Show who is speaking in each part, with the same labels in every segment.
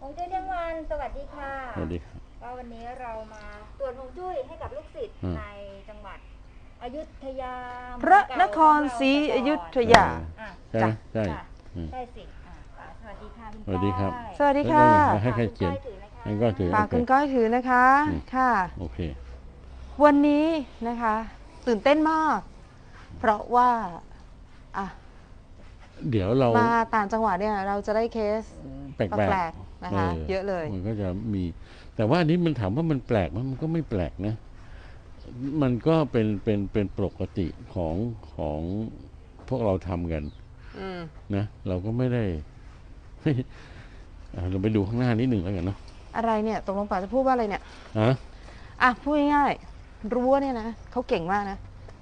Speaker 1: ฮวงจุ้ยเที่ยงวันสวัสดีค่ะ
Speaker 2: สวัสดีครับ
Speaker 1: ก็วันนี้เรามาตรวจฮวงจุ้ยให้กับลูกศิษย์
Speaker 2: อืม
Speaker 1: ในจังหวัดอยุธยา
Speaker 3: พระนครศรีอยุธยา
Speaker 1: อะ
Speaker 2: ใช่ไหมใช่
Speaker 1: จ้ะ
Speaker 2: อืม
Speaker 1: ใช่สิอะค่ะสวัสดีค่ะคุณ
Speaker 2: สวัสดีครับ
Speaker 1: ก้อย
Speaker 3: สวัสดีค่ะ
Speaker 2: แล้วให้ใครเขียน
Speaker 1: ฝากคุณก้อถือนะคะ
Speaker 2: ให้ก็ถือ
Speaker 3: ฝากคุณก้อยถือนะคะ
Speaker 2: อืม
Speaker 3: ค่ะ
Speaker 2: โอเค
Speaker 3: วันนี้นะคะ ตื่นเต้นมาก เพราะว่าอะ
Speaker 2: เดี๋ยวเรา
Speaker 3: มาต่างจังหวัดเนี่ยเราจะได้เคส
Speaker 2: แปลก
Speaker 3: แปลกๆนะคะเยอะเลย
Speaker 2: มันก็จะมี แต่ว่าอันนี้มันถามว่ามันแปลกไหมมันก็ไม่แปลกนะ มันก็เป็นเป็นเป็นปกติของของพวกเราทำกัน
Speaker 3: อืม
Speaker 2: นะเราก็ไม่ได้อะเราไปดูข้างหน้านิดหนึ่งแล้วกันเนาะ
Speaker 3: อะไรเนี่ยตกลงป่าจะพูดว่าอะไรเนี่ย
Speaker 2: อะ
Speaker 3: อะพูดง่ายๆรั้วเนี่ยนะเขาเก่งมากนะ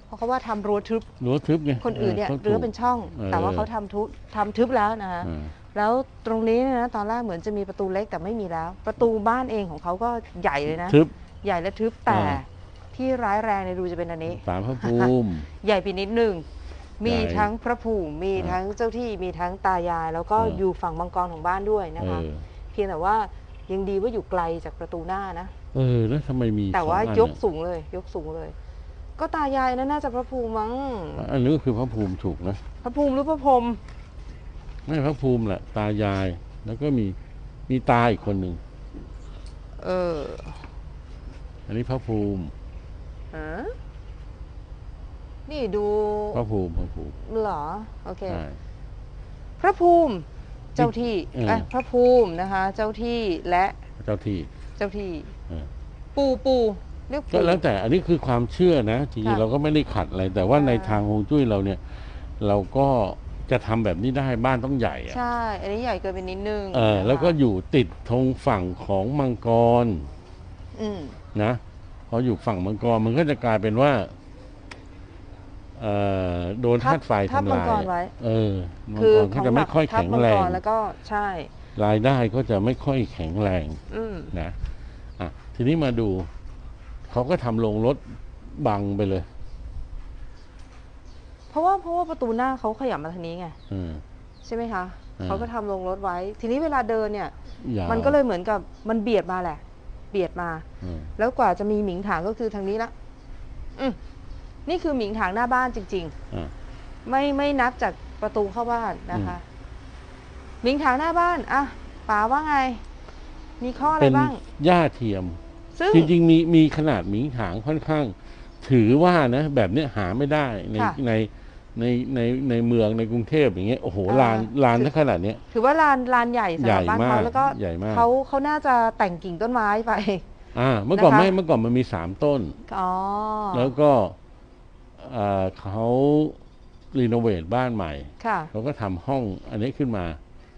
Speaker 3: เพราะเขาว่าทำรั้วทึบ
Speaker 2: รั้วทึบไง
Speaker 3: คนอื่นเนี่ย
Speaker 2: ขา
Speaker 3: รั้วเป็นช่อง
Speaker 2: เออ
Speaker 3: แต่ว่าเขาทำทุบทำทึบแล้วนะคะ
Speaker 2: อ่า
Speaker 3: แล้วตรงนี้เนี่ยนะตอนแรกเหมือนจะมีประตูเล็กแต่ไม่มีแล้ว ประตูบ้านเองของเขาก็ใหญ่เลยนะ
Speaker 2: ทึบ
Speaker 3: ใหญ่และทึบแต่
Speaker 2: อ่า
Speaker 3: ที่ร้ายแรงในยดูจะเป็นอันนี้
Speaker 2: สารพระภูมิ
Speaker 3: ใหญ่ไปนิดหนึ่งมี
Speaker 2: ใหญ่
Speaker 3: ทั้งพระภูมิมี
Speaker 2: อ่า
Speaker 3: ทั้งเจ้าที่มีทั้งตายาย แล้วก็
Speaker 2: อ่า
Speaker 3: อยู่ฝั่งมังกรของบ้านด้วยนะ
Speaker 2: เอ
Speaker 3: คะ
Speaker 2: อ
Speaker 3: เพียงแต่ว่ายังดีว่าอยู่ไกลจากประตูหน้านะ
Speaker 2: เออแล้วทำไมมี
Speaker 3: แต่ว่า
Speaker 2: สองอัน
Speaker 3: ยก
Speaker 2: อะ
Speaker 3: สูงเลย ยกสูงเลย ก็ตายายนั่นน่าจะพระภูมิมั้ง
Speaker 2: อันนี้ก็คือพระภูมิถูกนะ
Speaker 3: พระภูมิหรือพระพรหม
Speaker 2: ไม่พระภูมิแหละ ตายาย แล้วก็มีมีตาอีกคนหนึ่ง
Speaker 3: เออ
Speaker 2: อันนี้พระภูมิ
Speaker 3: ฮะนี่ดู
Speaker 2: พระภูมิพระภูมิ
Speaker 3: เหรอ โอเค
Speaker 2: ใช่
Speaker 3: พระภูมิ เจ้าที่
Speaker 2: เออ
Speaker 3: เอ้ยพระภูมินะคะ เจ้าที่และ
Speaker 2: เจ้าที่
Speaker 3: เจ้าที่
Speaker 2: เออ
Speaker 3: ปูปู เรียก
Speaker 2: ก็
Speaker 3: ปู
Speaker 2: แล้วแต่อันนี้คือความเชื่อนะจริง
Speaker 3: ค่ะ
Speaker 2: ๆเราก็ไม่ได้ขัดอะไร แต่ว่า
Speaker 3: อ่า
Speaker 2: ในทางฮวงจุ้ยเราเนี่ย เราก็จะทำแบบนี้ได้บ้านต้องใหญ่อะ
Speaker 3: ใช่ อันนี้ใหญ่เกินไปนิดนึง
Speaker 2: เออ
Speaker 3: นะคะ
Speaker 2: แล้วก็อยู่ติดธงฝั่งของมังกร
Speaker 3: อืม
Speaker 2: นะพออยู่ฝั่งมังกรมันก็จะกลายเป็นว่าเอ่อโดนธาตุไฟ
Speaker 3: ทับ
Speaker 2: ทำ
Speaker 3: มัง
Speaker 2: ลาย
Speaker 3: กรไว้
Speaker 2: เออมัง
Speaker 3: คือก
Speaker 2: รก็จะไม่ค่อย
Speaker 3: ทับ
Speaker 2: แข็ง
Speaker 3: มัง
Speaker 2: แร
Speaker 3: ก
Speaker 2: ง
Speaker 3: รแล้วก็ใช่
Speaker 2: รายได้ก็จะไม่ค่อยแข็งแรง
Speaker 3: อืม
Speaker 2: นะอะทีนี้มาดู เขาก็ทำโรงรถบังไปเลย
Speaker 3: เพราะว่าเพราะว่าประตูหน้าเขาขยับมาทางนี้ไง
Speaker 2: เออ
Speaker 3: ใช่ไหมคะ
Speaker 2: อ่า
Speaker 3: เขาก็ทำลงรถไว้ ทีนี้เวลาเดินเนี่ย
Speaker 2: ยาว
Speaker 3: มันก็เลยเหมือนกับมันเบียดมาแหละ เบียดมา
Speaker 2: เออ
Speaker 3: แล้วกว่าจะมีหมิงถางก็คือทางนี้ละอืมนี่คือหมิงถางหน้าบ้านจริง
Speaker 2: อะ
Speaker 3: ๆไม่ไม่นับจากประตูเข้าบ้านนะคะ หมิงถางหน้าบ้านอะป๋าว่าไง มีข้ออะไร
Speaker 2: เป็น
Speaker 3: บ้าง
Speaker 2: หญ้าเทียม
Speaker 3: ซึ่ง
Speaker 2: จริง ๆ มีมีขนาดหมิงถางค่อนข้าง ถือว่านะ แบบเนี้ยหาไม่ได้ใน
Speaker 3: ค่ะ
Speaker 2: ในในในในเมืองในกรุงเทพอย่างเงี้ยโอ้โห
Speaker 3: อ่า
Speaker 2: ลานลาน
Speaker 3: คือ
Speaker 2: ถ้าขนาดเนี้ย
Speaker 3: ถือว่าลานลานใหญ่สำหรับ
Speaker 2: ใหญ่
Speaker 3: บ้าน
Speaker 2: มาก
Speaker 3: เขาแล้วก็
Speaker 2: ใหญ่มาก
Speaker 3: เขาเขาน่าจะแต่งกิ่งต้นไม้ไป
Speaker 2: อ่า เมื่อก่อน
Speaker 3: นะคะ
Speaker 2: ไม่เมื่อก่อนมันมีสามต้น
Speaker 3: อ๋อ
Speaker 2: แล้วก็เอ่อเขารีโนเวทบ้านใหม่
Speaker 3: ค่ะ
Speaker 2: เขาก็ทำห้องอันนี้ขึ้นมา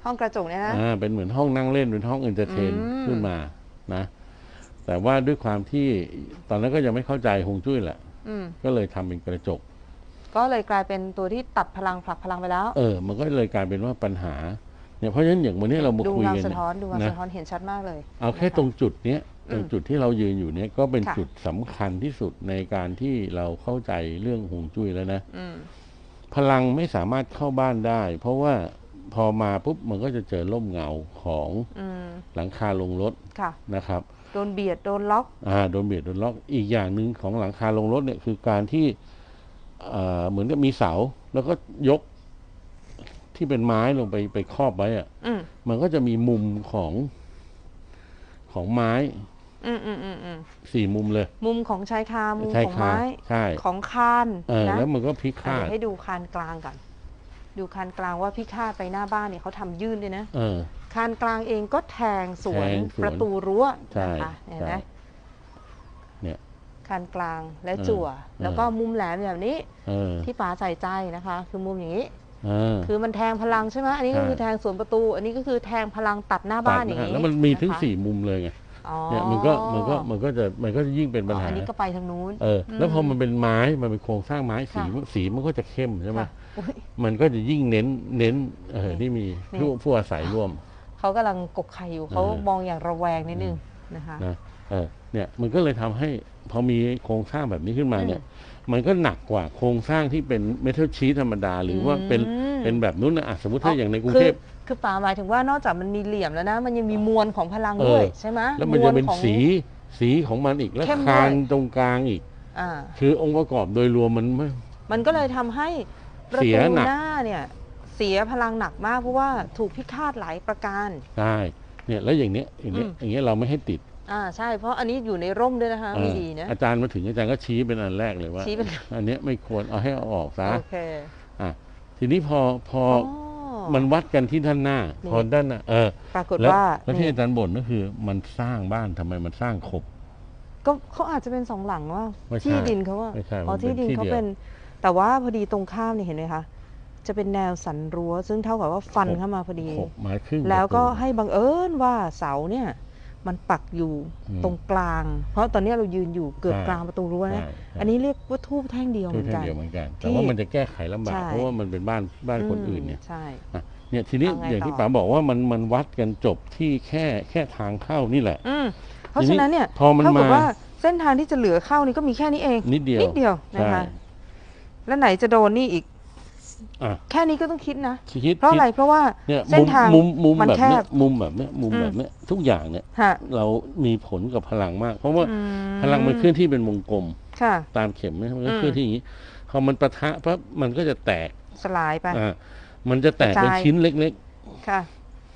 Speaker 3: ห้องกระจกเนี่ยนะ
Speaker 2: อ่าเป็นเหมือนห้องนั่งเล่นเป็นห้องเอนเตอร์เทน
Speaker 3: อืม
Speaker 2: ขึ้นมานะ แต่ว่าด้วยความที่ตอนนั้นก็ยังไม่เข้าใจฮวงจุ้ยแหละ
Speaker 3: อืม
Speaker 2: ก็เลยทำเป็นกระจก
Speaker 3: ก็เลยกลายเป็นตัวที่ตัดพลังผลักพลังไปแล้ว
Speaker 2: เออ มันก็เลยกลายเป็นว่าปัญหาเนี่ยเพราะฉะนั้นอย่างวันนี้เรามา
Speaker 3: ดู
Speaker 2: คุย
Speaker 3: เงา
Speaker 2: กัน
Speaker 3: สะท้อนดูเงา
Speaker 2: นะ
Speaker 3: สะท้อนเห็นชัดมากเลย
Speaker 2: เอาแค่
Speaker 3: นะคะ
Speaker 2: ตรงจุดเนี้ย
Speaker 3: อืม
Speaker 2: ตรงจุดที่เรายืนอยู่เนี้ยก็เป็น
Speaker 3: ค่ะ
Speaker 2: จุดสำคัญที่สุดในการที่เราเข้าใจเรื่องฮวงจุ้ยแล้วนะ
Speaker 3: อืม
Speaker 2: พลังไม่สามารถเข้าบ้านได้ เพราะว่าพอมาปุ๊บมันก็จะเจอร่มเงาของ
Speaker 3: อืม
Speaker 2: หลังคาลงรถ
Speaker 3: ค่ะ
Speaker 2: นะครับ
Speaker 3: โดนเบียดโดนล็อก
Speaker 2: อ่าโดนเบียดโดนล็อกอีกอย่างหนึ่งของหลังคาลงรถเนี่ยคือการที่เอ่อเหมือนกับมีเสา แล้วก็ยกที่เป็นไม้ลงไปไปครอบไว้อะ
Speaker 3: อืม
Speaker 2: มันก็จะมีมุมของของไม้
Speaker 3: อืมอืมอืมอืม
Speaker 2: สี่มุมเลย
Speaker 3: มุมของชายคามุม
Speaker 2: ใช่
Speaker 3: ของ
Speaker 2: ค่ะ
Speaker 3: ไม้
Speaker 2: ใช่
Speaker 3: ของคาน
Speaker 2: เออ
Speaker 3: นะ
Speaker 2: แล้วมันก็พลิก
Speaker 3: อะ
Speaker 2: คา
Speaker 3: เดี๋
Speaker 2: ด
Speaker 3: ยวให้ดูคานกลางก่อนดูคานกลางว่าพิฆาตไปหน้าบ้านเนี่ยเขาทำยื่นด้วยนะ
Speaker 2: เออ
Speaker 3: คานกลางเองก็แทงสวน
Speaker 2: แทงสวน
Speaker 3: ประตูรั้ว
Speaker 2: ใช่
Speaker 3: นะคะเห็นไหม
Speaker 2: ใช่ เนี่ย
Speaker 3: คานกลางและ
Speaker 2: เออ
Speaker 3: จั่ว
Speaker 2: เออ
Speaker 3: แล้วก็มุมแหลมแบบนี้
Speaker 2: เออ
Speaker 3: ที่ป๋าใส่ใจนะคะ คือมุมอย่างนี้
Speaker 2: เออ
Speaker 3: คือมันแทงพลังใช่ไหมอันนี้ก็
Speaker 2: ใช่
Speaker 3: คือแทงสวนประตู อันนี้ก็คือแทงพลังตัดหน้า
Speaker 2: ตั
Speaker 3: บ้า
Speaker 2: ด
Speaker 3: นอย่าง
Speaker 2: นะ
Speaker 3: นี้
Speaker 2: แล้วมันมีถึงะ
Speaker 3: คะ
Speaker 2: สี่มุมเลยไง
Speaker 3: อ๋อ
Speaker 2: เนี่ยมันก็มันก็มันก็จะมันก็จะยิ่งเป็นปัญ
Speaker 3: อ๋อ
Speaker 2: หา
Speaker 3: อันนี้ก็ไปทางนู้น
Speaker 2: เออแล้วพอมันเป็นไม้มันเป็นโครงสร้างไม้สี
Speaker 3: ค่ะ
Speaker 2: สีมันก็จะเข้มใช่ไหม
Speaker 3: ค่ะอุ๊ย
Speaker 2: มันก็จะยิ่งเน้นเน้นเออที่มี
Speaker 3: นี่
Speaker 2: ผู้ผู้อาศัยร่วม
Speaker 3: เขากำลังกกไข่อยู่เขา
Speaker 2: เออ
Speaker 3: มองอย่างระแวงนิดนึงนะคะ
Speaker 2: นะเออเนี่ยมันก็เลยทำให้พอมีโครงสร้างแบบนี้ขึ้นมาเนี่ย มันก็หนักกว่าโครงสร้างที่เป็นเมทัลชีทธรรมดา หรือว่าเป็น
Speaker 3: อืม
Speaker 2: เป็นแบบนู้นนะอะสมมติถ้าอย่างในกรุง
Speaker 3: คื
Speaker 2: เทพ
Speaker 3: คือป๋าหมายถึงว่านอกจากมันมีเหลี่ยมแล้วนะ มันยังมีมวลของพลัง
Speaker 2: เออ
Speaker 3: ด้วยใช่ไหม
Speaker 2: แล้วมันจะเป็น
Speaker 3: วลของ
Speaker 2: สีสีของมันอีกแล้ว
Speaker 3: เข้มด้วย
Speaker 2: คานตรงกลางอีก
Speaker 3: อ่า
Speaker 2: คือองค์ประกอบโดยรวมมันไม่
Speaker 3: มันก็เลยทำให้ประ
Speaker 2: เสี
Speaker 3: ตู
Speaker 2: ยหนัก
Speaker 3: หน้าเนี่ยเสียพลังหนักมากเพราะว่าถูกพิฆาตหลายประการ
Speaker 2: ได้เนี่ยแล้วอย่างเนี้ยอย่างเนี้ย
Speaker 3: อืม
Speaker 2: อย่างเงี้ยเราไม่ให้ติด
Speaker 3: อ่าใช่ เพราะอันนี้อยู่ในร่มด้วยนะคะ
Speaker 2: เอ
Speaker 3: ไม่
Speaker 2: อ
Speaker 3: ดีนะ
Speaker 2: อาจารย์มาถึงอาจารย์ก็ชี้เป็นอันแรกเลยว่า
Speaker 3: ชี้เป็น
Speaker 2: อันเนี้ยไม่ควรเอาให้เอาออกซะ
Speaker 3: โอเค
Speaker 2: อะทีนี้พอพอ
Speaker 3: อ๋อ
Speaker 2: อมันวัดกันที่ด้านหน้า
Speaker 3: นี่
Speaker 2: พอด้านหน้าเออ
Speaker 3: ปรากฏ
Speaker 2: แล้ว
Speaker 3: ว่า
Speaker 2: แล้วที่
Speaker 3: นี่
Speaker 2: อาจารย์บ่นก็คือมันสร้างบ้านทำไมมันสร้างขบ
Speaker 3: ก็เขาอาจจะเป็นสองหลังว่า
Speaker 2: ไม่ใช่
Speaker 3: ที่ดินเขาว่า
Speaker 2: ไม่ใช่
Speaker 3: อ๋อ
Speaker 2: มันเป็น
Speaker 3: ที่ดิน
Speaker 2: ที่
Speaker 3: เขา
Speaker 2: เดียว
Speaker 3: เป็น แต่ว่าพอดีตรงข้ามเนี่ยเห็นไหมคะ จะเป็นแนวสันรั้ว ซึ่งเท่ากับว่าฟันเข้ามาพอดี
Speaker 2: ขบไม้ครึ่ง
Speaker 3: แล้วก็
Speaker 2: ประตู
Speaker 3: ให้บังเอิญว่าเสาเนี่ย มันปักอยู่
Speaker 2: อืม
Speaker 3: ตรงกลาง เพราะตอนนี้เรายืนอยู่เกือบ
Speaker 2: ใช่
Speaker 3: กลางประตูรั้วนะ
Speaker 2: ใช่ใช่
Speaker 3: อันนี้เรียกว่าทูบแท่งเดียวเห
Speaker 2: ทู
Speaker 3: มื
Speaker 2: บ
Speaker 3: อน
Speaker 2: แท่ง
Speaker 3: กัน
Speaker 2: เดียวเหมือนกัน
Speaker 3: ที่
Speaker 2: แต่ว่ามันจะแก้ไขลำบาก
Speaker 3: ใช่
Speaker 2: เพราะว่ามันเป็นบ้านบ้านคนอื่นเนี่ย
Speaker 3: ใช่
Speaker 2: อะเนี่ยทีนี้
Speaker 3: เอาไง
Speaker 2: อย่างที่
Speaker 3: ต่อ
Speaker 2: ป๋าบอกว่ามันมันวัดกันจบที่แค่แค่ทางเข้านี่แหละ
Speaker 3: อืมเพราะฉะนั้นเนี่ย
Speaker 2: พอมัน
Speaker 3: เท่ากับ
Speaker 2: มา
Speaker 3: ว่าเส้นทางที่จะเหลือเข้านี่ก็มีแค่นี้เอง
Speaker 2: นิดเดียว
Speaker 3: นิดเดียวนะ
Speaker 2: ใช่
Speaker 3: คะ แล้วไหนจะโดนนี่อีก
Speaker 2: อะ
Speaker 3: แค่นี้ก็ต้องคิดนะ
Speaker 2: คิด
Speaker 3: เพราะ
Speaker 2: คิด
Speaker 3: อะไรเพราะว่า
Speaker 2: เนี่ย
Speaker 3: เส้นทาง
Speaker 2: มุมมุม
Speaker 3: มัน
Speaker 2: แบบ
Speaker 3: แค
Speaker 2: เนี้ย
Speaker 3: บ
Speaker 2: มุมแบบเนี้ยมุม
Speaker 3: อืม
Speaker 2: แบบเนี้ยทุกอย่างเนี่ย
Speaker 3: ฮะ
Speaker 2: เรามีผลกับพลังมาก เพราะว่า
Speaker 3: อื
Speaker 2: พลังมันเคลื่อนที่เป็นวงกลม
Speaker 3: ค่ะ
Speaker 2: ตามเข็มเนี่ยมันก็
Speaker 3: อืม
Speaker 2: เคลื่อนที่อย่างนี้พอมันปะทะปั๊บมันก็จะแตก
Speaker 3: สลายไป
Speaker 2: อ่ามันจะแตกเป็น
Speaker 3: กระจาย
Speaker 2: ชิ้นเล็ก
Speaker 3: ค่ะ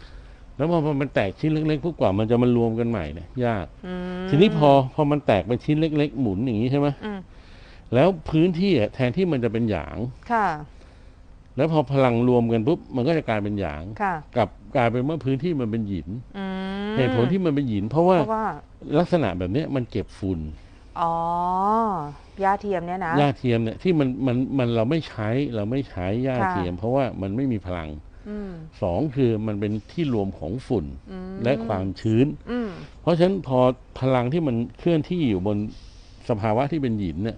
Speaker 2: ๆ แล้วพอมันแตกชิ้นเล็กๆพวกกว่ามันจะมารวมกันใหม่เนี่ยยาก
Speaker 3: อืม
Speaker 2: ทีนี้พอพอมันแตกเป็นชิ้นเล็ก ๆ หมุนอย่างนี้ใช่ไหม
Speaker 3: อืม
Speaker 2: แล้วพื้นที่อะแทนที่มันจะเป็นหยาง
Speaker 3: ค่ะ
Speaker 2: แล้วพอพลังรวมกันปุ๊บมันก็จะกลายเป็นหยาง
Speaker 3: ค่ะ
Speaker 2: กลับกลายเป็นว่าพื้นที่มันเป็นหยิน
Speaker 3: อืม
Speaker 2: เหตุผลที่มันเป็นหยิน เพราะว่า
Speaker 3: เพราะว่า
Speaker 2: ลักษณะแบบเนี้ยมันเก็บฝุ่น
Speaker 3: อ๋อยาเทียมเนี่ยนะ
Speaker 2: หญ้าเทียมเนี่ยที่มันมันมันเราไม่ใช้เราไม่ใช้หญ้า
Speaker 3: ค่ะ
Speaker 2: เทียม เพราะว่ามันไม่มีพลัง
Speaker 3: อืม
Speaker 2: สองคือมันเป็นที่รวมของฝุ่น
Speaker 3: อืม
Speaker 2: และความชื้น
Speaker 3: อืม
Speaker 2: เพราะฉะนั้นพอพลังที่มันเคลื่อนที่อยู่บนสภาวะที่เป็นหยินเนี่ย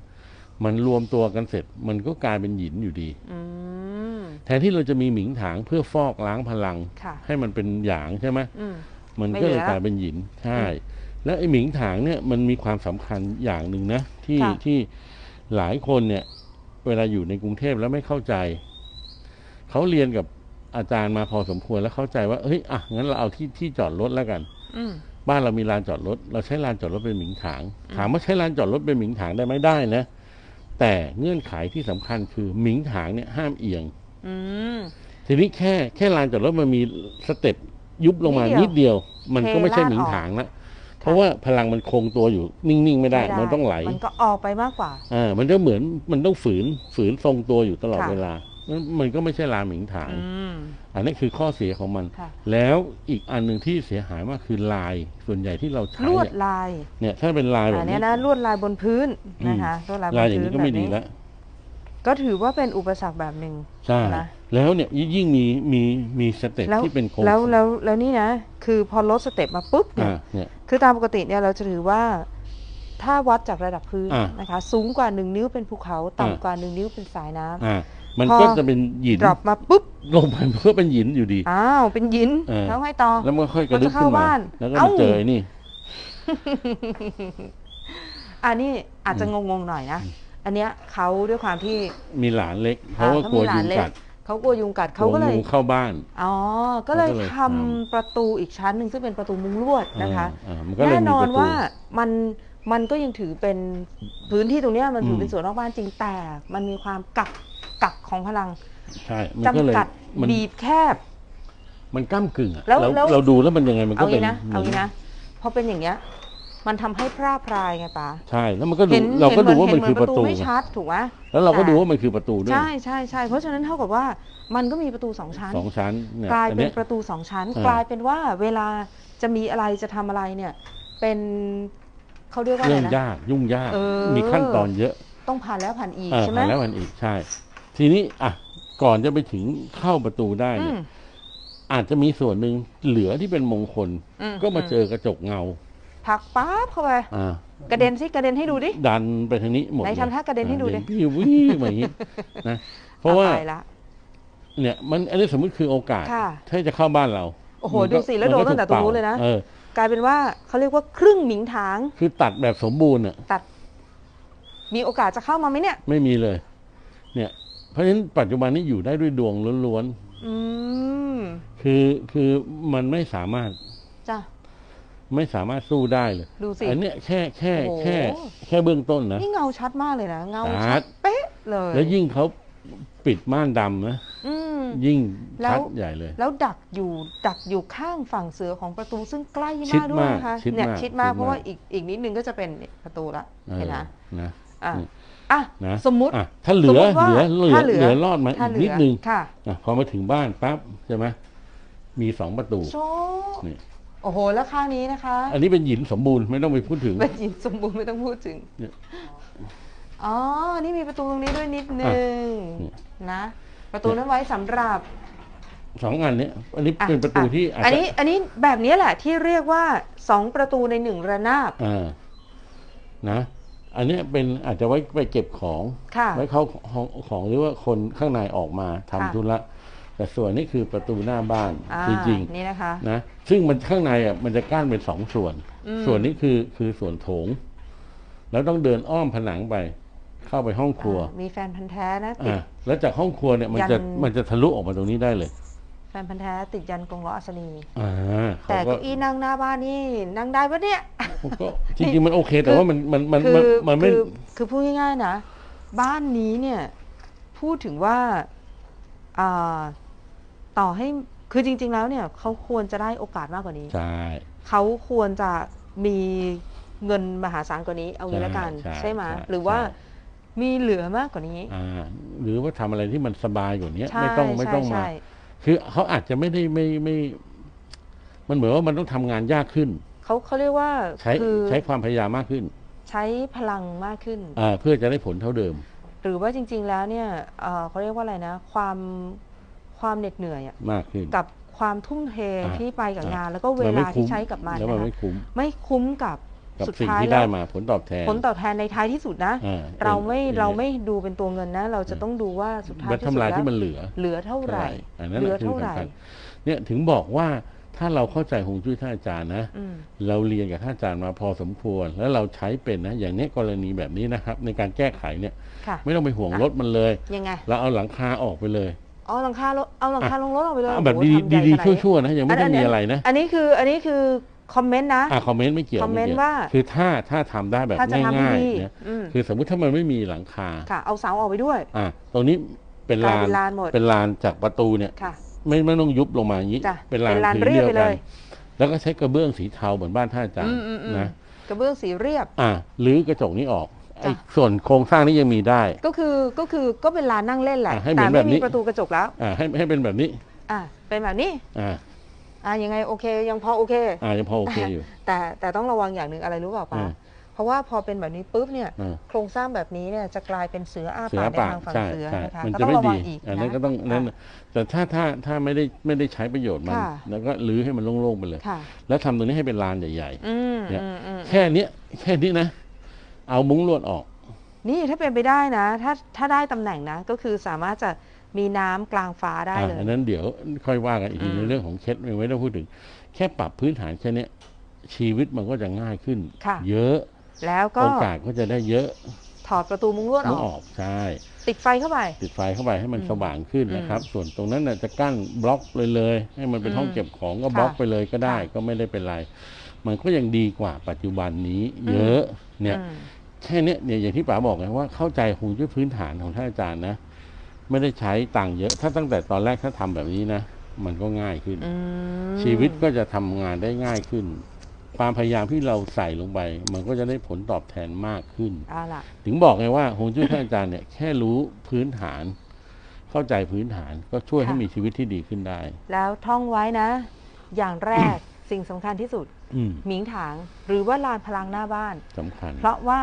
Speaker 2: มันรวมตัวกันเสร็จ มันก็กลายเป็นหยินอยู่ดี
Speaker 3: อืม
Speaker 2: แทนที่เราจะมีหมิงถางเพื่อฟอกล้างพลัง
Speaker 3: ค่ะ
Speaker 2: ให้มันเป็นหยางใช่ไหม
Speaker 3: อืม
Speaker 2: มัน
Speaker 3: ไม่
Speaker 2: ก็
Speaker 3: เหลื
Speaker 2: เลย
Speaker 3: อ
Speaker 2: กลายเป็นหยินใช่ แล้วไอ้หมิงถางเนี่ยมันมีความสำคัญอย่างหนึ่งนะ ที่
Speaker 3: ค่ะ
Speaker 2: ที่หลายคนเนี่ย เวลาอยู่ในกรุงเทพแล้วไม่เข้าใจ เขาเรียนกับอาจารย์มาพอสมควรแล้วเข้าใจว่าเฮ้ยอะงั้นเราเอาที่ที่จอดรถแล้วกัน
Speaker 3: อืม
Speaker 2: บ้านเรามีลานจอดรถ เราใช้ลานจอดรถเป็นหมิงถางถามว่าใช้ลานจอดรถเป็นหมิงถางได้ไหมได้นะ แต่เงื่อนไขที่สำคัญคือหมิงถางเนี่ยห้ามเอียง
Speaker 3: อืม
Speaker 2: ทีนี้แค่แค่ลานจอดรถมันมีสเต็ปยุบลงมา
Speaker 3: นิ
Speaker 2: นิ
Speaker 3: ด
Speaker 2: ด
Speaker 3: เดี
Speaker 2: เดี
Speaker 3: ย
Speaker 2: ยววมันก็ไม่ใช่
Speaker 3: เทลาด
Speaker 2: หมิง
Speaker 3: ออก
Speaker 2: ถางละเพราะว่าพลังมันคงตัวอยู่นิ่งๆไม่ได้ มันต้องไหล
Speaker 3: มันก็ออกไปมากกว่า
Speaker 2: อ่ามันก็เหมือนมันต้องฝืนฝืนทรงตัวอยู่ตลอด
Speaker 3: ค่ะ
Speaker 2: เวลามันมันก็ไม่ใช่ลานหมิงถาง
Speaker 3: อืม
Speaker 2: อันนี้คือข้อเสียของมัน
Speaker 3: ค่ะ
Speaker 2: แล้วอีกอันหนึ่งที่เสียหายมากคือลายส่วนใหญ่ที่เราใช้
Speaker 3: ลวด
Speaker 2: เนี่ย
Speaker 3: ลาย
Speaker 2: เนี่ยถ้าเป็นลายแบบ
Speaker 3: อันเนี้
Speaker 2: นี้
Speaker 3: ยนะลวดลายบนพื้นนะคะลวดลายบน
Speaker 2: ลายอย่าง
Speaker 3: พื้
Speaker 2: นี้
Speaker 3: น
Speaker 2: ก็
Speaker 3: แบ
Speaker 2: ไม่
Speaker 3: บ
Speaker 2: ดี
Speaker 3: นี้
Speaker 2: แล้ว
Speaker 3: ก็ถือว่าเป็นอุปสรรคแบบหนึ่ง
Speaker 2: ใช่
Speaker 3: นะ
Speaker 2: แล้วเนี่ยยิ่งมีมีมีสเต็ป
Speaker 3: แล้ว
Speaker 2: ที่เป็นโครง
Speaker 3: แล้วแล้วแล้วนี่นะ คือพอลดสเต็ปมาปุ๊บเนี่ย
Speaker 2: อ่าเนี่ย
Speaker 3: คือตามปกติเนี่ยเราจะถือว่าถ้าวัดจากระดับพื้น
Speaker 2: อะ
Speaker 3: นะคะ สูงกว่าหนึ่งนิ้วเป็นภูเขา
Speaker 2: อะ
Speaker 3: ต่ำกว่าหนึ่งนิ้วเป็นสายน้ำ
Speaker 2: อ่ามัน
Speaker 3: พอ
Speaker 2: ก็จะเป็นหยิน
Speaker 3: ดรอปมาปุ๊บ
Speaker 2: ลงไปมันก็เป็นหยินอยู่ดี
Speaker 3: อ้าวเป็นหิน
Speaker 2: เออ
Speaker 3: แล้วให้ต่อ
Speaker 2: แล้วมันก็ค่อยกระดึ๊บ
Speaker 3: มันจะเข้า
Speaker 2: ขึ้นมา
Speaker 3: บ้าน
Speaker 2: แล้วก็
Speaker 3: เอ้า
Speaker 2: มาเจอไอ้นี่
Speaker 3: อันนี้อาจจะงงๆหน่อยนะ อันเนี้ยเขาด้วยความที่
Speaker 2: มีหลานเล็กเพราะว่า
Speaker 3: อ่
Speaker 2: กลัว
Speaker 3: มีหล
Speaker 2: ยุ
Speaker 3: น
Speaker 2: ง
Speaker 3: เล็
Speaker 2: กัด
Speaker 3: เขากลัวยุงกัดเขาก็เลย
Speaker 2: ลัวงูเข้าบ้าน
Speaker 3: อ๋อ ก็เลย
Speaker 2: เขาก็เลย
Speaker 3: ทำ
Speaker 2: ทำ
Speaker 3: ประตูอีกชั้นหนึ่งซึ่งเป็นประตูมุ้งลวดนะคะ
Speaker 2: อ่าอ่ามันก็เลย
Speaker 3: แน่
Speaker 2: มี
Speaker 3: นอ
Speaker 2: ป
Speaker 3: น
Speaker 2: ระตู
Speaker 3: ว่ามันมันก็ยังถือเป็นพื้นที่ตรงเนี้ยมันถืออ
Speaker 2: ม
Speaker 3: เป็นส่วนนอกบ้านจริงแต่มันมีความกักกักของพลัง
Speaker 2: ใช่มันก็เลย
Speaker 3: จำกัด
Speaker 2: มัน
Speaker 3: บีบแคบ
Speaker 2: มันก้ากึ่งอะ
Speaker 3: แล้ว
Speaker 2: เรา
Speaker 3: แล้ว
Speaker 2: เราดูแล้วมันยังไงมันก็
Speaker 3: เอา
Speaker 2: เป็
Speaker 3: งี้
Speaker 2: น
Speaker 3: นะเอางี้นะพอเป็นอย่างเงี้ย มันทำให้พร่าพรายไงป้า
Speaker 2: ใช่แล้วมันก็ดู
Speaker 3: เห็น
Speaker 2: เราก็
Speaker 3: ห็
Speaker 2: ดู
Speaker 3: ห
Speaker 2: ว่ามัน
Speaker 3: เห็
Speaker 2: คือ
Speaker 3: เห
Speaker 2: ประตู
Speaker 3: ไม่
Speaker 2: ไง
Speaker 3: ชัดถูกไหม
Speaker 2: แล้วเราก็
Speaker 3: แต่
Speaker 2: ดูว่ามันคือประตูด้วย
Speaker 3: ใช่ใช่ใช่เพราะฉะนั้นเท่ากับว่ามันก็มีประตูสองชั้น
Speaker 2: สองชั้นเนี่ย
Speaker 3: กลาย
Speaker 2: อัน
Speaker 3: เป็
Speaker 2: เนี้
Speaker 3: น
Speaker 2: ย
Speaker 3: ประตูสองชั้น
Speaker 2: อ่าก
Speaker 3: กลายเป็นว่าเวลาจะมีอะไรจะทำอะไรเนี่ย เป็นเขาเรียกว่าอะ
Speaker 2: เรื่
Speaker 3: ไร
Speaker 2: อง
Speaker 3: นะ
Speaker 2: ยากยุ่งยาก
Speaker 3: เออ
Speaker 2: มีขั้นตอนเยอะ
Speaker 3: ต้องผ่านแล้วผ่านอีก
Speaker 2: เออ
Speaker 3: ใช่ไหม
Speaker 2: ผ่านแล้วมันอีกใช่ ทีนี้อะก่อนจะไปถึงเข้าประตูได้
Speaker 3: อื
Speaker 2: เนี่ย
Speaker 3: ม
Speaker 2: อาจจะมีส่วนหนึ่งเหลือที่เป็นมงคล
Speaker 3: อืม
Speaker 2: ก็มาเจอกระจกเงา
Speaker 3: ผลักป๊าบเข้าไป
Speaker 2: อ่า
Speaker 3: กระเด็นสิกระเด็นให้ดูดิ
Speaker 2: ดันไปทางนี้หมด
Speaker 3: ไหน
Speaker 2: เลย
Speaker 3: ทำท่ากระเด็นให้ดูดิ
Speaker 2: อ่าพี่วิ่งมาอย่างนี้นะเพราะว่า
Speaker 3: อไปละ
Speaker 2: เนี่ยมันอันนี้สมมติคือโอกาส
Speaker 3: ค่ะ
Speaker 2: ถ้าจะเข้าบ้านเรา
Speaker 3: โอ้โห
Speaker 2: มันก็
Speaker 3: ดูสิแล้วโดน
Speaker 2: มัก็
Speaker 3: ตั้งแต่ตรงนู้นเลยนะ
Speaker 2: เออ
Speaker 3: กลายเป็นว่าเขาเรียกว่าครึ่งหมิงถาง
Speaker 2: คือตัดแบบสมบูรณ์อะ
Speaker 3: ตัด มีโอกาสจะเข้ามาไหมเนี่ย
Speaker 2: ไม่มีเลย เนี่ยราะฉะนั้นปัจจุบันนี้อยู่ได้ด้วยดวงล้วน
Speaker 3: อืม
Speaker 2: ๆ คือคือมันไม่สามารถ
Speaker 3: จ้ะ
Speaker 2: ไม่สามารถสู้ได้เลย
Speaker 3: ดูสิ
Speaker 2: อันเนี้ยแค่แค่
Speaker 3: โอ้โห
Speaker 2: แค่ แค่เบื้องต้นนะ
Speaker 3: นี่เงาชัดมากเลยนะเงา
Speaker 2: ชั
Speaker 3: ชั
Speaker 2: ด
Speaker 3: ดเป๊ะเลย
Speaker 2: แล้วยิ่งเขาปิดม่านดำนะ
Speaker 3: อืม
Speaker 2: ยิ่ง
Speaker 3: แล้ว
Speaker 2: ชัดใหญ่เลย
Speaker 3: แล้วดักอยู่ดักอยู่ข้างฝั่งเสือของประตูซึ่งใกล้
Speaker 2: ชิ
Speaker 3: มา
Speaker 2: ด
Speaker 3: กด้วยนะคะ
Speaker 2: มากชิด
Speaker 3: เนี่ย
Speaker 2: มาก
Speaker 3: ชิดมาก
Speaker 2: ชิด
Speaker 3: เพราะว่าา
Speaker 2: ก
Speaker 3: อีกอีกนิดนึงก็จะเป็นเนี่ยประตูละ
Speaker 2: เออ
Speaker 3: เห็นนะ
Speaker 2: นะ
Speaker 3: อะ
Speaker 2: นี่
Speaker 3: อะ
Speaker 2: นะ
Speaker 3: สมมุติ
Speaker 2: อะถ้าเหลือ
Speaker 3: สมมุติว่า
Speaker 2: เหลือเหลือ
Speaker 3: ถ้าเหลือ
Speaker 2: เหลือรอดมา
Speaker 3: ถ้า
Speaker 2: อีก
Speaker 3: เหลื
Speaker 2: นิดนึง
Speaker 3: ค่ะ
Speaker 2: อะพอมาถึงบ้านปั๊บใช่ไหมมีสองประตู
Speaker 3: โชค
Speaker 2: นี่
Speaker 3: โอ้โหแล้วข้างนี้นะคะ
Speaker 2: อันนี้เป็นหยินสมบูรณ์ไม่ต้องไปพูดถึง
Speaker 3: เป็นหญิงสมบูรณ์ไม่ต้องพูดถึง
Speaker 2: เนี่ย
Speaker 3: อ๋อ นี่มีประตูตรงนี้ด้วยนิดนึง
Speaker 2: เนี่ย
Speaker 3: นะ ประตูนั้นไว้สำหรับ
Speaker 2: สองอันเนี้ยอันนี้
Speaker 3: อะ
Speaker 2: เป็นประตู
Speaker 3: อะ
Speaker 2: ที่อาจ
Speaker 3: อัน
Speaker 2: จะ
Speaker 3: นี้ อันนี้แบบนี้แหละที่เรียกว่าสองประตูในหนึ่งระนาบ
Speaker 2: อ่านะ อันเนี้ยเป็นอาจจะไว้ไปเก็บของ
Speaker 3: ค่ะ
Speaker 2: ไว้เข้าของของหรือว่าคนข้างในออกมาทำ
Speaker 3: ค่ะ
Speaker 2: ธุระ แต่ส่วนนี้คือประตูหน้าบ้าน
Speaker 3: อ่า
Speaker 2: จริง
Speaker 3: นี่นะคะ
Speaker 2: ๆนะซึ่งมันข้างในอะมันจะกั้นเป็นสองส่วน
Speaker 3: อืม
Speaker 2: ส่วนนี้คือคือส่วนโถง แล้วต้องเดินอ้อมผนังไป เข้าไปห้องครัว
Speaker 3: อ่ามีแฟนพันธ์แท้นะติด
Speaker 2: อ่าแล้วจากห้องครัวเนี่ยมันจะ
Speaker 3: ยัน
Speaker 2: มันจะทะลุออกมาตรงนี้ได้เลย
Speaker 3: แฟนพันธ์แท้ติดยันกรงล้ออัศนี
Speaker 2: อ่า
Speaker 3: แต่
Speaker 2: เขาก็
Speaker 3: เก้าอี้นั่งหน้าบ้านนี่นั่งได้ปะเนี่ย
Speaker 2: ก็จริงๆมันโอเค แต่ว่ามันมันมัน
Speaker 3: คื
Speaker 2: มัน
Speaker 3: อ
Speaker 2: มันไม่
Speaker 3: คือคือพูดง่ายๆนะบ้านนี้เนี่ยพูดถึงว่าอ่า ต่อให้คือจริง ๆ แล้วเนี่ยเขาควรจะได้โอกาสมากกว่านี้
Speaker 2: ใช่
Speaker 3: เขาควรจะมีเงินมหาศาลกว่านี้ เอางี้
Speaker 2: ใช่
Speaker 3: ละกัน
Speaker 2: ใช่
Speaker 3: ใช่ไหม
Speaker 2: ใช่
Speaker 3: หรือว่า
Speaker 2: ใช่
Speaker 3: มีเหลือมากกว่านี้
Speaker 2: อ่าหรือว่าทำอะไรที่มันสบายกว่านี้
Speaker 3: ใช่
Speaker 2: ไม่ต้องไม่
Speaker 3: ใช่
Speaker 2: ต้องมา
Speaker 3: ใช่
Speaker 2: คือเขาอาจจะไม่ได้ไม่ไม่ มันเหมือนว่ามันต้องทำงานยากขึ้น
Speaker 3: เขาเขาเรียกว่า
Speaker 2: ใช้
Speaker 3: คือ
Speaker 2: ใช้ความพยายามมากขึ้น
Speaker 3: ใช้พลังมากขึ้น
Speaker 2: อ่าเพื่อจะได้ผลเท่าเดิม
Speaker 3: หรือว่าจริง ๆ แล้วเนี่ยเอ่อเขาเรียกว่าอะไรนะ ความ ความเหน็ดเหนื่อยอะ
Speaker 2: มากขึ้น
Speaker 3: กับความทุ่มเท
Speaker 2: อ่า
Speaker 3: ที่ไปกับ
Speaker 2: อ่าง
Speaker 3: งาน แล้วก็เว
Speaker 2: มันไม่
Speaker 3: ลา
Speaker 2: คุ้
Speaker 3: ที่
Speaker 2: ม
Speaker 3: ใช้กับมัน
Speaker 2: แล้วมัน
Speaker 3: นะคะ
Speaker 2: ไม่คุ้ม
Speaker 3: ไม่คุ้มกับ
Speaker 2: กับ
Speaker 3: สุด
Speaker 2: สิ่ง
Speaker 3: ท้าย
Speaker 2: ที่
Speaker 3: แล้
Speaker 2: ได้
Speaker 3: ว
Speaker 2: มาผลตอบแทน
Speaker 3: ผลตอบแทนในท้ายที่สุดนะ
Speaker 2: อ่า
Speaker 3: เราไม่
Speaker 2: เป็น
Speaker 3: เราไม่ดูเป็นตัวเงินนะ เราจะต้องดูว่าสุดท้าย
Speaker 2: มัน
Speaker 3: ที่สุด
Speaker 2: ทำลาย
Speaker 3: แล้ว
Speaker 2: ที่มันเหลือ
Speaker 3: เหลือเท่าไหร่
Speaker 2: อันนั้น
Speaker 3: เหลื
Speaker 2: น่ะ
Speaker 3: อ
Speaker 2: คือ
Speaker 3: เท่าไหร่
Speaker 2: สำคัญเนี่ยถึงบอกว่าถ้าเราเข้าใจฮวงจุ้ยท่านอาจารย์นะ
Speaker 3: อืม
Speaker 2: เราเรียนกับท่านอาจารย์มาพอสมควร แล้วเราใช้เป็นนะ อย่างเนี้ยกรณีแบบนี้นะครับ ในการแก้ไขเนี่ย
Speaker 3: ค่ะ
Speaker 2: ไม่ต้องไปห่วง
Speaker 3: อะ
Speaker 2: รถมันเลย
Speaker 3: ยังไง
Speaker 2: เราเอาหลังคาออกไปเลย
Speaker 3: เอาหลังคาลงเอาหลังคาลงรถออกไปเลย
Speaker 2: เอาแบบ
Speaker 3: โอ้
Speaker 2: ดี
Speaker 3: โหทำใหญ่
Speaker 2: ดี
Speaker 3: ขนานี้
Speaker 2: ๆชั่วๆนะยังไม่ได้มีอะไรนะ
Speaker 3: อันนี้คืออันนี้คือคอมเมนต์นะ
Speaker 2: อะคอมเมนต์ไม่เกี่ยว
Speaker 3: คอมเมนต์
Speaker 2: ไกี่ย
Speaker 3: ว่า
Speaker 2: คือถ้าถ้าทำได้แบบ
Speaker 3: ถ้าจะทำให้
Speaker 2: ง่าย
Speaker 3: ดี
Speaker 2: ๆเนี่ย
Speaker 3: อืม
Speaker 2: คือสมมุติถ้ามันไม่มีหลังคา
Speaker 3: ค่ะ เอาเสาออกไปด้วย
Speaker 2: อะตรงนี้เป็น
Speaker 3: กลาย
Speaker 2: ลาน
Speaker 3: เป็นลานหมด
Speaker 2: เป็นลานจากประตูเนี่ย
Speaker 3: ค่ะ
Speaker 2: ไม่ไม่ต้องยุบลงมาอย่างนี้
Speaker 3: จ้ะ
Speaker 2: เป็นลาน
Speaker 3: เป็นลาน
Speaker 2: ผืน
Speaker 3: เรียบ
Speaker 2: เดียว
Speaker 3: ไปเล
Speaker 2: กัน
Speaker 3: ย
Speaker 2: แล้วก็ใช้กระเบื้องสีเทาเหมือนบ้านท่านอาจาร
Speaker 3: อื
Speaker 2: ย์
Speaker 3: มอืมอืม
Speaker 2: นะ
Speaker 3: กระเบื้องสีเรียบ
Speaker 2: อะหรือกระจกนี้ออก ไอ้
Speaker 3: จ้ะ
Speaker 2: ส่วนโครงสร้างนี้ยังมีได้
Speaker 3: ก็คือก็คือก็เป็นลานนั่งเล่นแหละ
Speaker 2: อะให้เหมื
Speaker 3: แต่
Speaker 2: อนแบ
Speaker 3: ไม่
Speaker 2: บนี้
Speaker 3: มีประตูกระจกแล้ว
Speaker 2: อะให้ให้เป็นแบบนี้
Speaker 3: อะเป็นแบบนี้
Speaker 2: อะ
Speaker 3: อะยังไงโอเคยังพอโอเค
Speaker 2: อะยังพอโอเคอยู่
Speaker 3: แต่แต่ต้องระวังอย่างหนึ่งอะไรรู้เปล่า
Speaker 2: อื
Speaker 3: ป้ามเพราะว่าพอเป็นแบบนี้ปุ๊บเนี่ย
Speaker 2: อะ
Speaker 3: โครงสร้างแบบนี้เนี่ยจะกลายเป็นเสืออ้า
Speaker 2: เสือ
Speaker 3: ปากใน
Speaker 2: ปาก
Speaker 3: ทางฝั่ง
Speaker 2: ใช่
Speaker 3: เสือ
Speaker 2: ใช่
Speaker 3: นะคะ
Speaker 2: มัน
Speaker 3: ก็
Speaker 2: จะ
Speaker 3: ต้อง
Speaker 2: ไม่
Speaker 3: ระวั
Speaker 2: ดี
Speaker 3: งอีก
Speaker 2: อันนั้น
Speaker 3: นะ
Speaker 2: ก็ต้องนั่น
Speaker 3: อะ
Speaker 2: แต่ถ้าถ้าถ้าไม่ได้ไม่ได้ใช้ประโยชน์มัน
Speaker 3: ค่ะ
Speaker 2: แล้วก็รื้อให้มันโล่งๆไปเลย
Speaker 3: ค่ะ
Speaker 2: แล้วทำตรงนี้ให้เป็นลานใหญ่
Speaker 3: อืม
Speaker 2: เนี่ย
Speaker 3: อืมอืม
Speaker 2: ๆแค่เนี้ยแค่นี้นะ เอามุ้งลวดออก
Speaker 3: นี่ถ้าเป็นไปได้นะ ถ้าถ้าได้ตำแหน่งนะ ก็คือสามารถจะมีน้ำกลางฟ้าได้
Speaker 2: อะ
Speaker 3: เลย
Speaker 2: อันนั้นเดี๋ยวค่อยว่ากันอีกที
Speaker 3: อืม
Speaker 2: ในเรื่องของเคล็ดไม่ต้องพูดถึง แค่ปรับพื้นฐานแค่เนี้ยชีวิตมันก็จะง่ายขึ้น
Speaker 3: ค่ะ
Speaker 2: เยอะ
Speaker 3: แล้วก็
Speaker 2: โอกาสก็จะได้เยอะ
Speaker 3: ถอดประตูมุ้งลวดอ
Speaker 2: ต้อง
Speaker 3: อ
Speaker 2: อกอกใช่
Speaker 3: ติดไฟเข้าไป
Speaker 2: ติดไฟเข้าไปให้มัน
Speaker 3: อืม
Speaker 2: สว่างขึ้นนะครับ ส่วนตรงนั้นน่ะจะกั้นบล็อกเลยเลย ให้มันเป็น
Speaker 3: อืม
Speaker 2: ห้องเก็บของก็
Speaker 3: ค่ะ
Speaker 2: บล็อกไปเลยก็ได้
Speaker 3: ค่ะ
Speaker 2: ก็ไม่ได้เป็นไร มันก็ยังดีกว่าปัจจุบันนี้ เยอะเนี่ย
Speaker 3: อืม
Speaker 2: แค่เนี้ยเนี่ยอย่างที่ป๋าบอกไงว่าเข้าใจคงด้วยพื้นฐานของท่านอาจารย์นะ ไม่ได้ใช้ตังค์เยอะ ถ้าตั้งแต่ตอนแรกถ้าทำแบบนี้นะ มันก็ง่ายขึ้น
Speaker 3: อืม
Speaker 2: ชีวิตก็จะทำงานได้ง่ายขึ้น ความพยายามที่เราใส่ลงไป มันก็จะได้ผลตอบแทนมากขึ้น
Speaker 3: เอาล่ะ
Speaker 2: ถึงบอกไงว่าฮวงจุ้ยท่านอาจารย์เนี่ยแค่รู้พื้นฐาน เข้าใจพื้นฐานก็ช่วยให้
Speaker 3: ค่ะ
Speaker 2: มีชีวิตที่ดีขึ้นได้
Speaker 3: แล้วท่องไว้นะ อย่างแรกสิ่งสำคัญที่สุด
Speaker 2: อืม
Speaker 3: หมิงถางหรือว่าลานพลังหน้าบ้าน
Speaker 2: สำคัญ
Speaker 3: เพราะว่า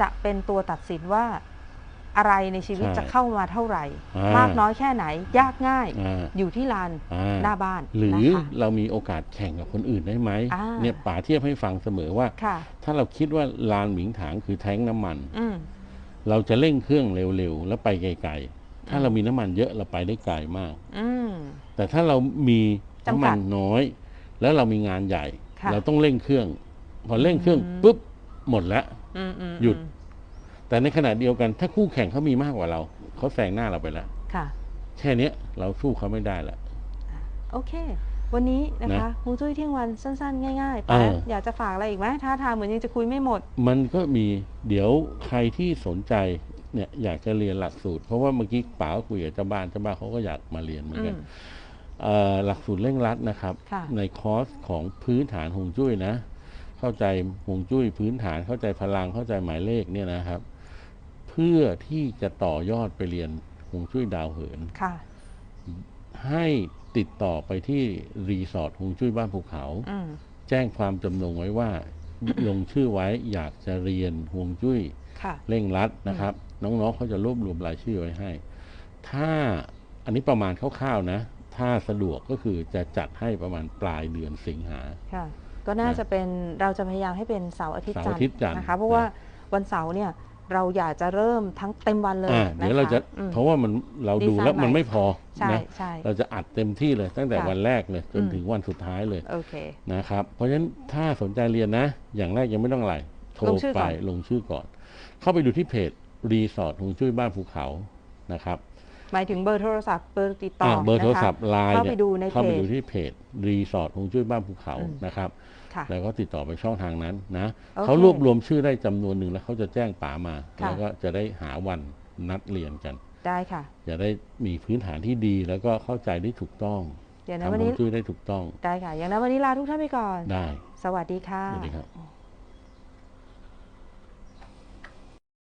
Speaker 3: จะเป็นตัวตัดสินว่าอะไรในชีวิต
Speaker 2: ใช่
Speaker 3: จะเข้ามาเท่าไหร่
Speaker 2: อ่าม
Speaker 3: มากน้อยแค่ไหนยากง่าย
Speaker 2: อ่า
Speaker 3: อยู่ที่ลาน
Speaker 2: อ่า
Speaker 3: หน้าบ้าน
Speaker 2: หรือ
Speaker 3: นะคะ
Speaker 2: เรามีโอกาสแข่งกับคนอื่นได้ไหม
Speaker 3: อ่า
Speaker 2: เนี่ยป๋าเทียบให้ฟังเสมอว่า
Speaker 3: ค่ะ
Speaker 2: ถ้าเราคิดว่าลานหมิงถางคือแท้งน้ำมัน
Speaker 3: อืม
Speaker 2: เราจะเร่งเครื่องเร็วๆแล้วไปไกลๆถ้าเรามีน้ำมันเยอะเราไปได้ไกลมาก
Speaker 3: อืม
Speaker 2: แต่ถ้าเรามีน้ำ
Speaker 3: จำกั
Speaker 2: มั
Speaker 3: ด
Speaker 2: นน้อย แล้วเรามีงานใหญ่
Speaker 3: ค่ะ
Speaker 2: เราต้องเร่งเครื่อง พอเร่งเครื่อง
Speaker 3: อืม
Speaker 2: ปุ๊บหมดแล้ว
Speaker 3: อืมอืม
Speaker 2: หยุด แต่ในขณะเดียวกันถ้าคู่แข่งเขามีมากกว่าเรา เขาแซงหน้าเราไปแล้ว
Speaker 3: ค่ะ
Speaker 2: แค่เนี้ยเราสู้เขาไม่ได้ละ
Speaker 3: โอเค วันนี้นะคะ
Speaker 2: นะ
Speaker 3: ฮวงจุ้ยเที่ยงวันสั้นๆ ง่ายๆ
Speaker 2: เอ
Speaker 3: ป้า
Speaker 2: อ
Speaker 3: อยากจะฝากอะไรอีกไหมท่าทางเหมือนยังจะคุยไม่หมด
Speaker 2: มันก็มีเดี๋ยวใครที่สนใจเนี่ยอยากจะเรียนหลักสูตร เพราะว่าเมื่อกี้ป๋าก็คุยกับเจ้าบ้านเจ้าบ้านเขาก็อยากมาเรียนเหมือน
Speaker 3: อื
Speaker 2: กัน
Speaker 3: ม
Speaker 2: เอ่อหลักสูตรเร่งรัดนะครับ
Speaker 3: ค่ะ
Speaker 2: ในคอร์สของพื้นฐานฮวงจุ้ยนะ เข้าใจฮวงจุ้ยพื้นฐานเข้าใจพลังเข้าใจหมายเลขเนี่ยนะครับ เพื่อที่จะต่อยอดไปเรียนฮวงจุ้ยดาวเหิน
Speaker 3: ค่ะ
Speaker 2: ให้ติดต่อไปที่รีสอร์ทฮวงจุ้ยบ้านภูเขา
Speaker 3: อืม
Speaker 2: แจ้งความจำนงไว้ว่า ลงชื่อไว้อยากจะเรียนฮวงจุ้ย
Speaker 3: ค่ะ
Speaker 2: เร่งรัดนะครับ น้องๆเขาจะรวบรวมรายชื่อไว้ให้ ถ้าอันนี้ประมาณคร่าวๆนะ ถ้าสะดวกก็คือจะจัดให้ประมาณปลายเดือนสิงหา
Speaker 3: ค่ะ ก็น่า
Speaker 2: นะ
Speaker 3: จะเป็นเราจะพยายามให้เป็นเสาร์อาทิตย์
Speaker 2: เสาร์
Speaker 3: จันท
Speaker 2: อาทิตย์
Speaker 3: ร์
Speaker 2: จันทร์
Speaker 3: นะคะเพราะ
Speaker 2: นะ
Speaker 3: ว่าวันเสาร์เนี่ยเราอยากจะเริ่มทั้งเต็มวันเลย
Speaker 2: อ่า
Speaker 3: นะคะ
Speaker 2: เดี๋ยวเราจะ
Speaker 3: อืม
Speaker 2: เพราะว่ามันเราดูแล้ว
Speaker 3: ดีไซน์
Speaker 2: มัน
Speaker 3: ใหม่
Speaker 2: ไม่พอ
Speaker 3: ใช่
Speaker 2: นะ
Speaker 3: ใช่
Speaker 2: เราจะอัดเต็มที่เลยตั้งแต่
Speaker 3: ค่ะ
Speaker 2: วันแรกเลยจน
Speaker 3: อืม
Speaker 2: ถึงวันสุดท้ายเลย
Speaker 3: โอเค
Speaker 2: นะครับ เพราะฉะนั้นถ้าสนใจเรียนนะ อย่างแรกยังไม่ต้องอะไรโทร
Speaker 3: ลงชื่อ
Speaker 2: ไป
Speaker 3: ก่อน
Speaker 2: ลงชื่อก่อน เข้าไปดูที่เพจรีสอร์ทฮวงจุ้ยบ้านภูเขานะครับ
Speaker 3: หมายถึงเบอร์โทรศัพท์เบอร์ติดต่อ
Speaker 2: อ่าเบอร์โทร
Speaker 3: นะคะ
Speaker 2: ศัพท์ไลน์
Speaker 3: เข้า
Speaker 2: เนี่
Speaker 3: ไป
Speaker 2: ย
Speaker 3: ดูใน
Speaker 2: เข้า
Speaker 3: เพ
Speaker 2: ไป
Speaker 3: จ
Speaker 2: ดูที่เพจรีสอร์ทฮวงจุ้ยบ้านภูเขา
Speaker 3: อืม
Speaker 2: นะครับ
Speaker 3: ค่ะ
Speaker 2: แล้วก็ติดต่อไปช่องทางนั้นนะ
Speaker 3: โอเค
Speaker 2: เขารวบรวมชื่อได้จำนวนหนึ่งแล้วเขาจะแจ้งป๋ามา
Speaker 3: ค่ะ
Speaker 2: แล้วก็จะได้หาวันนัดเรียนกัน
Speaker 3: ได้ค่ะ
Speaker 2: จะได้มีพื้นฐานที่ดีแล้วก็เข้าใจได้ถูกต้อง
Speaker 3: เดี๋ยวนะ
Speaker 2: ทำ
Speaker 3: วัน
Speaker 2: ฮว
Speaker 3: นี้
Speaker 2: งจุ้ยได้ถูกต้อง
Speaker 3: ได้ค่ะ อย่างนั้นวันนี้ลาทุกท่านไปก่อน
Speaker 2: ได้
Speaker 3: สวัสดีค่ะ
Speaker 2: สวัสดีครับ